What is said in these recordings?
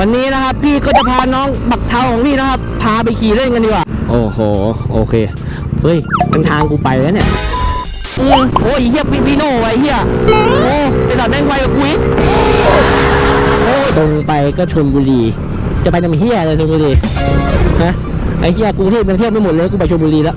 วันนี้นะครับพี่ก็จะพาน้องบักเทาของพี่นะครับ พาไปขี่เล่นกันดีกว่า โอ้โห โอเค เฮ้ยเป็นทางกูไปแล้วเนี่ยอืมโอ้ยเฮียพี่พี่โน่ไว้เฮียโอ้ไอ้สัตว์แม่งไวกว่ากูอีกโอ้ยตรงไปก็ชลบุรี จะไปทำเฮียอะไรชลบุรีฮะไอ้เฮียกรุงเทพมันเที่ยวไม่หมดเลยกูไปชลบุรีแล้ว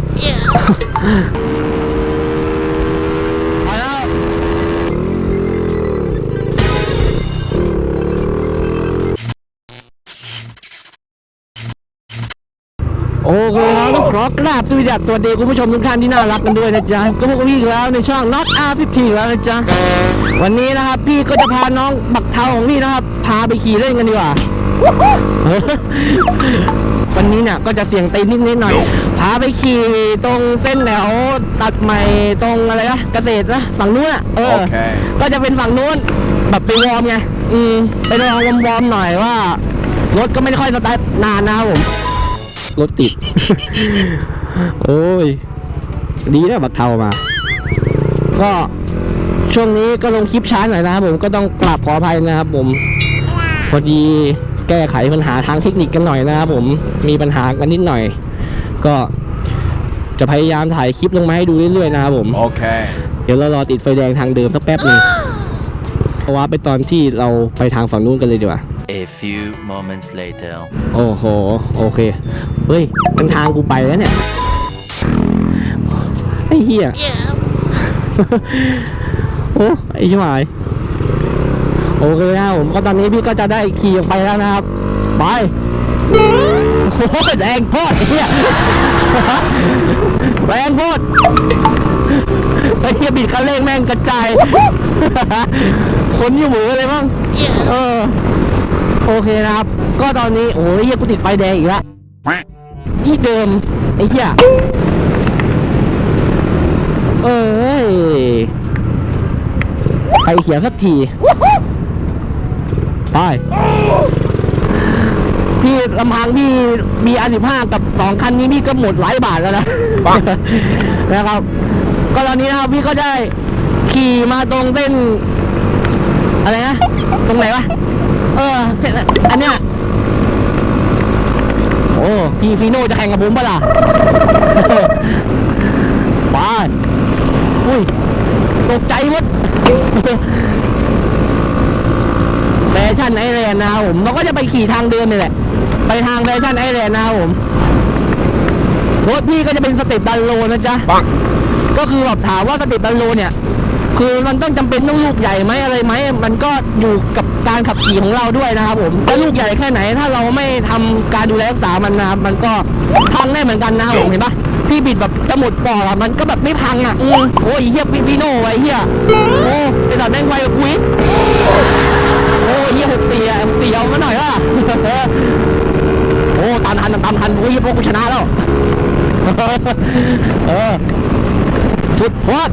เคครับต้องขอกราบสวัสดีสวัสดีคุณผู้ชมทุกท่านที่น่ารักกันด้วยนะจ๊ะก็พบกับพี่อีกแล้วในช่อง Not R15 แล้วนะจ๊ะวันนี้นะครับพี่ก็จะพาน้องบักเทาของพี่นะครับ พาไปขี่เล่นกันดีกว่า วันนี้เนี่ยก็จะเสี่ยงตีนนิดนิดๆหน่อย พาไปขี่ตรงเส้นแถวตัดใหม่ตรงอะไรนะเกษตรนะฝั่งนู้นอะเออโอเคก็จะเป็นฝั่งนู้นแบบไปวอร์มไงอืมไปลองวอร์มๆหน่อยว่ารถก็ไม่ได้ค่อยสตาร์ทนานนะครับผม รถติด โอ้ย ดีนะบักเทามา ก็ช่วงนี้ก็ลงคลิปช้าหน่อยนะครับผมก็ต้องกราบขออภัยนะครับผม พอดีแก้ไขปัญหาทางเทคนิคกันหน่อยนะครับผมมีปัญหากันนิดหน่อย ก็จะพยายามถ่ายคลิปลงมาให้ดูเรื่อยๆนะครับผม Okay. เดี๋ยวเรารอติดไฟแดงทางเดิมสักแป๊บหนึงเอาว่าไปตอนที่เราไปทางฝั่งนู้นกันเลยดีกว่า A few moments later. โอ้โห โอเค เฮ้ยเป็นทางกูไปแล้วเนี่ย ไอ้เหี้ย โอ้ไอ้ชิบหาย โอเคนะผมก็ตอนนี้พี่ก็จะได้ขี่ออกไปแล้วนะครับ ไป โอ้โหแรงโพดไอ้เหี้ยแรงโพดไอ้เหี้ยบิดคันเร่งแม่งกระจาย คนอยู่หมือเลยมั้งเออ โอเคนะครับ ก็ตอนนี้โอ้ยเหี้ยกูติดไฟแดงอีกแล้วที่เดิมไอ้เหี้ยเอ้ยไฟเขียวสักทีไปพี่ลำพังพี่มีอาสิบห้ากับสองคันนี้พี่ก็หมดหลายบาทแล้วนะนะครับ ก็ตอนนี้นะครับพี่ก็ได้ขี่มาตรงเส้น อะไรนะ ตรงไหนวะ เออเส้นอันเนี้ยโอ้พี่ฟีโน่จะแข่งกับผมปะล่ะบ้านอุ้ยตกใจหมดแฟชั่นไอแลนด์นะครับผมเราก็จะไปขี่ทางเดิมนี่แหละ ไปทางแฟชั่นไอแลนด์นะครับผมรถพี่ก็จะเป็นสเต็ปดันโลนะจ๊ะก็คือแบบถามว่าสเต็ปดันโลเนี่ย คือมันต้องจำเป็นต้องลูกใหญ่ไหมอะไรไหมมันก็อยู่กับการขับขี่ของเราด้วยนะครับผมถ้าลูกใหญ่แค่ไหน ถ้าเราไม่ทำการดูแลรักษามันนะมันก็พังได้เหมือนกันนะผมเห็นปะพี่บิดแบบจะหมดปอกอะมันก็แบบไม่พังอะอืมโอ้ยเฮียพี่พี่โน่ไว้เฮียโอ้ไอ้สัตว์แม่งไวกว่ากูอีกโอ้ยเฮียหกสี่อะสี่เอามาหน่อยว่ะโอ้ตามทันตามทันโอ้ยพวกกูชนะแล้วเออ สุดพอด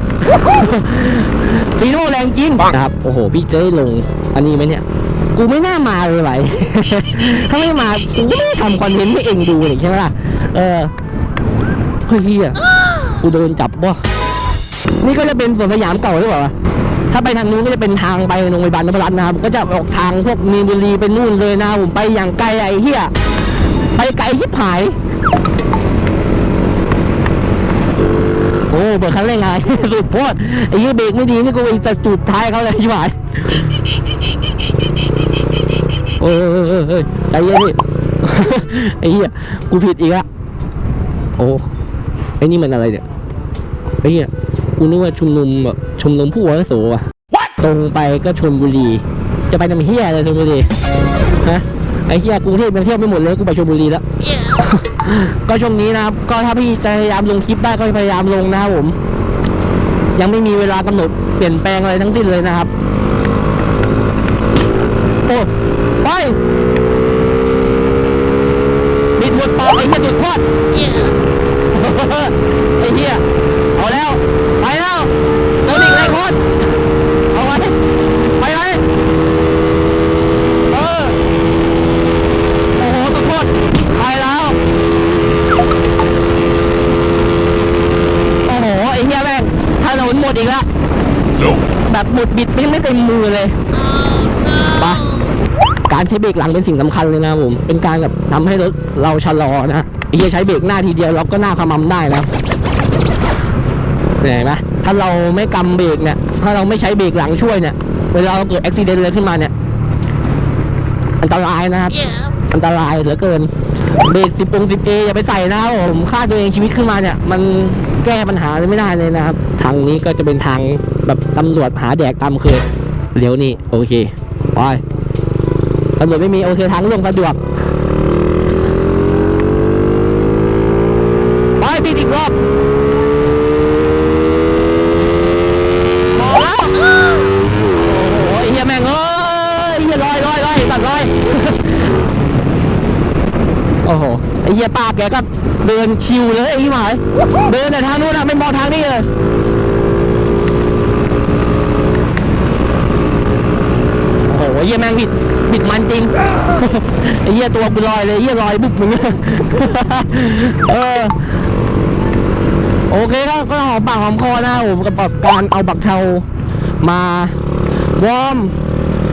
ฟีโน่แรงจริงนะครับ โอ้โห พี่จะได้ลง อันนี้ไหมเนี่ย กูไม่น่ามาเลยไหวถ้าไม่มา กูก็ไม่ได้ทำคอนเทนต์ให้เองดูนี่ใช่ไหมล่ะ เออ เฮ้ยเฮียกูโดนจับว่ะนี่ก็จะเป็นสวนสยามเก่าหรือเปล่าวะถ้าไปทางนู้นก็จะเป็นทางไปโรงพยาบาลนพรัตน์นะครับ ก็จะออกทางพวกมีนบุรีไปนู่นเลยนะครับผมไปอย่างไกลไอ้เฮียไปไกลชิบหาย โอ้เบิกคันเร่งไงสุดโพดไอ้ยี่เบรกไม่ดีนี่กูไปจะจุดท้ายเขาเลยใช่ไหมโอ้ยเอ้ยเอ้ยเอ้ยใจเย็นดิไอ้เหี้ยกูผิดอีกละโอ้ไอ้นี่มันอะไรเนี่ยไอ้เหี้ยกูนึกว่าชุมนุมแบบชุมนุมผู้อาวุโสว่ะตรงไปก็ชลบุรี จะไปทำเหี้ยอะไรชลบุรีฮะ ไอ้เหี้ยกรุงเทพมันเที่ยวไม่หมดเลยกูไปชลบุรีแล้ว ก็ช่วงนี้นะครับ ก็ถ้าพี่จะพยายามลงคลิปได้ก็พยายามลงนะครับผม ยังไม่มีเวลากำหนดเปลี่ยนแปลงอะไรทั้งสิ้นเลยนะครับ โอ้ไปบิดหมดปอกไอ้เหี้ยสุดพอดไอ้เหี้ยเอาแล้ว ไปแล้วโดนอีกไรคนเอาไว้ไปไหมเออ โอ้โหสุดพอดไปแล้ว โอ้โห ไอ้เหี้ยแม่งถนนหมดอีกแล้ว แบบ หมดบิดไม่ไม่เต็มมือเลยไปะการใช้เบรกหลังเป็นสิ่งสำคัญเลยนะครับผม เป็นการแบบทำให้รถเราชะลอนะไอ้เหี้ยใช้เบรกหน้าทีเดียวเราก็หน้าขมำได้นะเห็นไหมถ้าเราไม่กำเบรกเนี่ย ถ้าเราไม่ใช้เบรกหลังช่วยเนี่ย เวลาเราเกิดอุบิเหตุเลยขึ้นมาเนี่ย อันตรายนะครับ อันตรายเหลือเกิน เบรกสิบองสิบเออย่าไปใส่นะครับผมฆ่าตัวเองชีวิตขึ้นมาเนี่ย มันแก้ปัญหาเลยไม่ได้เลยนะครับ ทางนี้ก็จะเป็นทาง แบบตำรวจหาแดกตามเคยเลี้ยวนี่โอเคไปตำรวจไม่มีโอเคทางลงสะดวกไปปิดอีกรอบโอ้โหไอ้เฮียแมงเฮียลอยลอยลอยสัตว์ลอยโอ้โหไอ้เหี้ยป้าแกก็เดินชิวเลยไอ้หมายเดินแต่ทางนู้นอะไม่มองทางนี้เลย โอ้โหไอ้ เหี้ยแม่งบิดบิดมันจริงไอ้เหี้ยตัวกูลอยเลยไอ้เหี้ยลอยบุกมึงเออโอเคก็ก็หอมปากหอมคอนะครับผมกับการเอาบักเทามาวอร์ม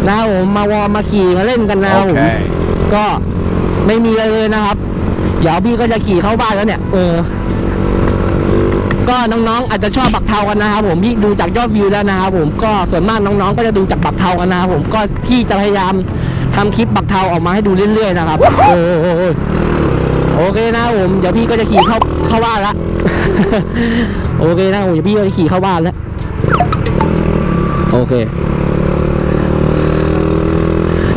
นะครับผมมาวอร์มมาขี่มาเล่นกันนะครับผมก็ไม่มีอะไรเลยนะครับ เดี๋ยวพี่ก็จะขี่เข้าบ้านแล้วเนี่ย เออ ก็น้องๆ อาจจะชอบบักเทากันนะครับผมพี่ดูจากยอดวิวแล้วนะครับผมก็ส่วนมากน้องๆ ก็จะดูจากบักเทากันนะครับผมก็พี่จะพยายามทำคลิปบักเทาออกมาให้ดูเรื่อยๆนะครับโอ้โหโอเคนะผมเดี๋ยวพี่ก็จะขี่เข้าเข้าบ้านละโอเคนะผมเดี๋ยวพี่ก็จะขี่เข้าบ้านแล้วโอเค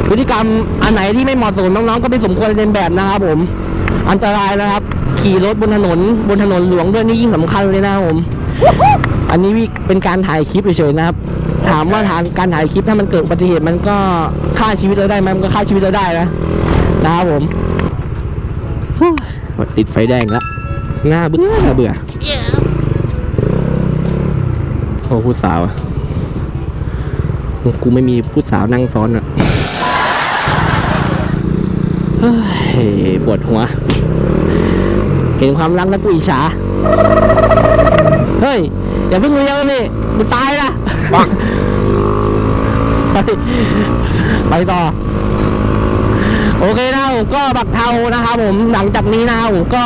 พฤติกรรมอันไหนที่ไม่เหมาะสมน้องๆ ก็ไม่สมควรเรียนแบบนะครับผม อันตรายนะครับ ขี่รถบนถนน บนถนนหลวงด้วยนี่ยิ่งสำคัญเลยนะครับผม อันนี้วิเป็นการถ่ายคลิปเฉยๆนะครับ ถามว่าทางการถ่ายคลิปถ้ามันเกิดอุบัติเหตุมันก็ฆ่าชีวิตเราได้ไหมมันก็ฆ่าชีวิตเราได้นะนะครับผมติดไฟแดงแล้วน่าเบื่อน่าเบื่อโอ้ผู้สาวอะกูไม่มีผู้สาวนั่งซ้อนอะ ปวดหัว เห็นความรักแล้วกูอิจฉา เฮ้ย อย่าเพิ่งเลี้ยวนี่มึงตายนะไปไปต่อ โอเคนะผมก็บักเทานะครับผมหลังจากนี้นะครับผมก็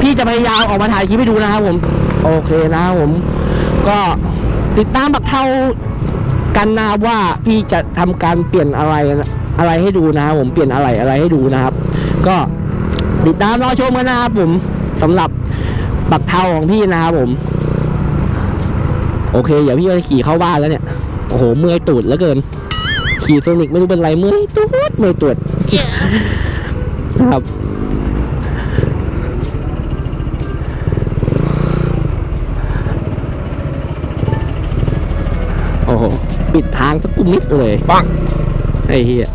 พี่จะพยายามออกมาถ่ายคลิปให้ดูนะครับผม โอเคนะครับผม ก็ติดตามบักเทากันนะครับว่าพี่จะทำการเปลี่ยนอะไรนะ อะไรให้ดูนะครับผมเปลี่ยนอะไรอะไรให้ดูนะครับ ก็ติดตามรอชมกันนะครับผมสำหรับบักเทาของพี่นะครับผม โอเค เดี๋ยวพี่จะขี่เข้าบ้านแล้วเนี่ยโอ้โหเมื่อยตูดเหลือเกิน ขี่โซนิกไม่รู้เป็นไรเมื่อยตูดเมื่อยตูดนะครับโอ้โหปิดทางสักกุมิสเลยปังไอ้เฮีย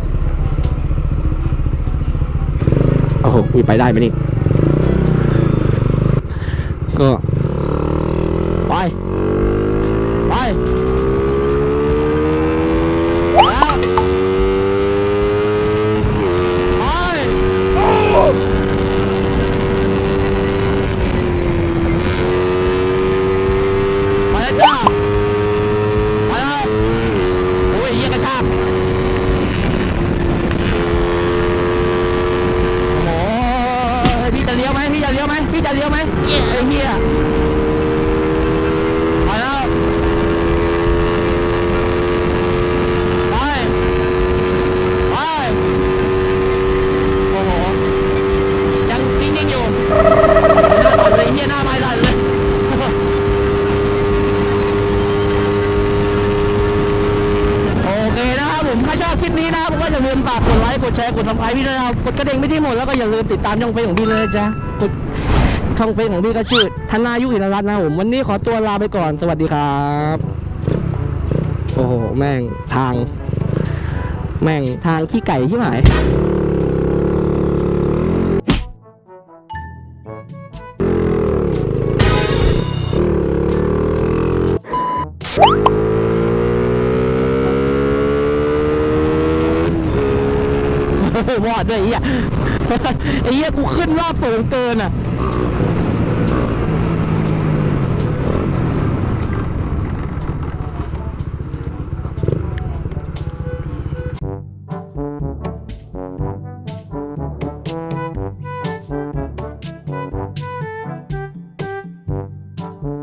โอ้โหมีไปได้ไหมนี่ ก็ คลิปนี้นะครับผมก็อย่าลืมฝากกดไลค์กดแชร์กดซับสไครต์พี่ด้วยนะครับกดกระดิ่งไม่ที่หมดแล้วก็อย่าลืมติดตามช่องเฟซของพี่เลยนะจ้ะกดช่องเฟซของพี่ก็ชื่อธนายุอินทรัตน์นะครับผมวันนี้ขอตัวลาไปก่อนสวัสดีครับโอ้โหแม่งทาง แม่งทางขี้ไก่ที่หมาย ด้วยไอ้เหี้ยไอ้เหี้ยกูขึ้นรอบสูงเกินอะ